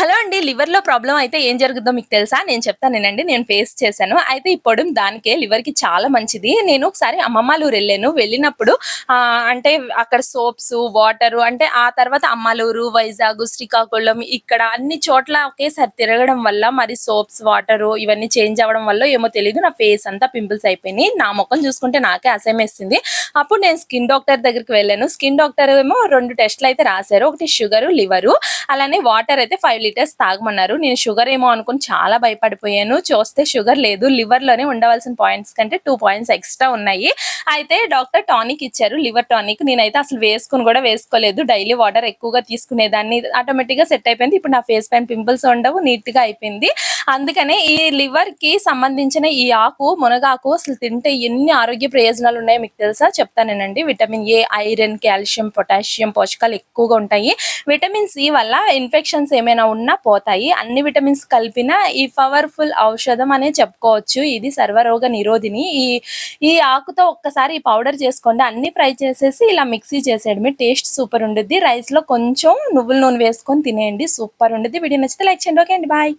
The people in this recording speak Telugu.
హలో అండి లివర్‌లో ప్రాబ్లం అయితే ఏం జరుగుద్దో మీకు తెలుసా? నేను చెప్తానేనండి. నేను ఫేస్ చేశాను. అయితే ఈ దానికే దానికే లివర్‌కి చాలా మంచిది. నేను ఒకసారి అమ్మమ్మాలూరు వెళ్ళాను వెళ్ళినప్పుడు అంటే అక్కడ సోప్స్, వాటర్ అంటే ఆ తర్వాత అమ్మలూరు వైజాగ్, శ్రీకాకుళం ఇక్కడ అన్ని చోట్ల ఒకేసారి తిరగడం వల్ల మరి సోప్స్, వాటర్ ఇవన్నీ చేంజ్ అవ్వడం వల్ల ఏమో తెలియదు నా ఫేస్ అంతా పింపుల్స్ అయిపోయినాయి. నా మొఖం చూసుకుంటే నాకే అసహ్యమేసింది. అప్పుడు నేను స్కిన్ డాక్టర్ దగ్గరికి వెళ్ళాను. స్కిన్ డాక్టర్ ఏమో రెండు టెస్ట్‌లు అయితే రాశారు. ఒకటి షుగరు, లివరు అలానే వాటర్ అయితే ఫైవ్ లీటర్స్ తాగమన్నారు. నేను షుగర్ ఏమో అనుకుని చాలా భయపడిపోయాను. చూస్తే షుగర్ లేదు. లివర్‌లోనే ఉండవలసిన పాయింట్స్ కంటే టూ పాయింట్స్ ఎక్స్‌ట్రా ఉన్నాయి. అయితే డాక్టర్ టానిక్ ఇచ్చారు. Liver tonic. నేనైతే అసలు వేసుకొని కూడా వేసుకోలేదు. డైలీ వాటర్ ఎక్కువగా తీసుకునేదాన్ని. ఆటోమేటిక్‌గా సెట్ అయిపోయింది. ఇప్పుడు నా ఫేస్ పైన పింపుల్స్ ఉండవు. నీట్‌గా అయిపోయింది. అందుకనే ఈ లివర్కి సంబంధించిన ఈ ఆకు, మునగాకు అసలు తింటే ఎన్ని ఆరోగ్య ప్రయోజనాలు ఉన్నాయో మీకు తెలుసా? చెప్తానేనండి. Vitamin A, iron, calcium, potassium పోషకాలు ఎక్కువగా ఉంటాయి. విటమిన్ సి వల్ల ఇన్ఫెక్షన్స్ ఏమైనా ఉన్నా పోతాయి. అన్ని విటమిన్స్ కలిపిన ఈ పవర్‌ఫుల్ ఔషధం అనే చెప్పుకోవచ్చు. ఇది సర్వరోగ నిరోధిని. ఈ ఈ ఆకుతో ఒక్కసారి ఈ పౌడర్ చేసుకోండి. అన్ని ఫ్రై చేసేసి ఇలా మిక్సీ చేసేయడమే. టేస్ట్ సూపర్ ఉండుద్ది. రైస్‌లో కొంచెం నువ్వుల నూనె వేసుకొని తినేయండి. సూపర్ ఉండుద్ది. వీడియో నచ్చితే లైక్ చేయండి. ఓకే అండి. బాయ్.